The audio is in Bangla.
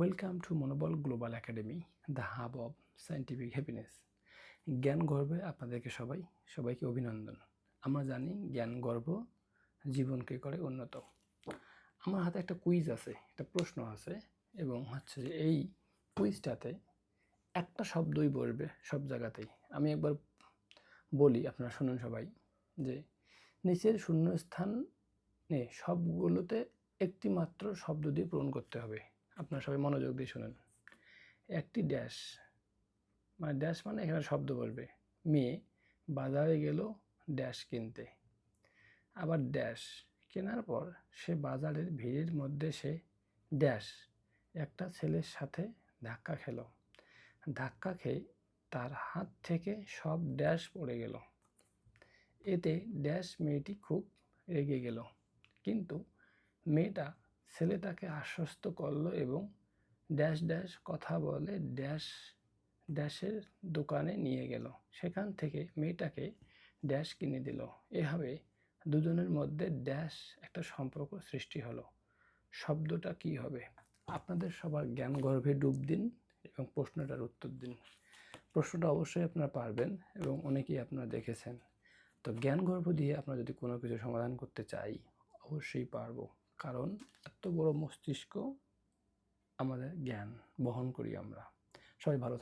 Welcome to Monobol global academy the hub of scientific happiness জ্ঞান গর্বে আপনাদেরকে সবাই, সবাইকে অভিনন্দন। আমরা জানি জ্ঞান গর্ব জীবনকে করে উন্নত আমার হাতে একটা কুইজ আছে, একটা প্রশ্ন আছে, এবং হচ্ছে যে এই কুইজটাতে একটা শব্দই বলবে সব জায়গাতেই। আমি একবার বলি, আপনারা শুনুন সবাই, যে নিচের শূন্যস্থানে সবগুলোতে একটি মাত্র শব্দ দিয়ে পূরণ করতে হবে। আপনারা সবাই মনোযোগ দিয়ে শুনুন। একটি ড্যাশ মানে ড্যাশ মানে এখানে শব্দ বলবে। মেয়ে, বাজারে গেল ড্যাশ কিনতে। আবার ড্যাশ কেনার পর সে বাজারের ভিড়ের মধ্যে সে ড্যাশ একটা ছেলের সাথে ধাক্কা খেলো। ধাক্কা খেয়ে তার হাত থেকে সব ড্যাশ পড়ে গেল। এতে ড্যাশ মেয়েটি খুব রেগে গেল। কিন্তু মেয়েটা ছেলেটাকে আশ্বস্ত করল এবং ড্যাশ ড্যাশ কথা বলে ড্যাশ ড্যাশের দোকানে নিয়ে গেল। সেখান থেকে মেয়েটাকে ড্যাশ কিনে দিল। এভাবে দুজনের মধ্যে ড্যাশ একটা সম্পর্ক সৃষ্টি হলো। শব্দটা কি হবে? আপনাদের সবার জ্ঞান গর্ভে ডুব দিন এবং প্রশ্নটার উত্তর দিন। প্রশ্নটা অবশ্যই আপনারা পারবেন এবং অনেকেই আপনারা দেখেছেন। তো জ্ঞান গর্ভ দিয়ে আপনারা যদি কোনো কিছু সমাধান করতে চাই, অবশ্যই পারব। কারণ এত বড় মস্তিষ্ক আমাদের জ্ঞান বহন করি আমরা। সবাই ভালো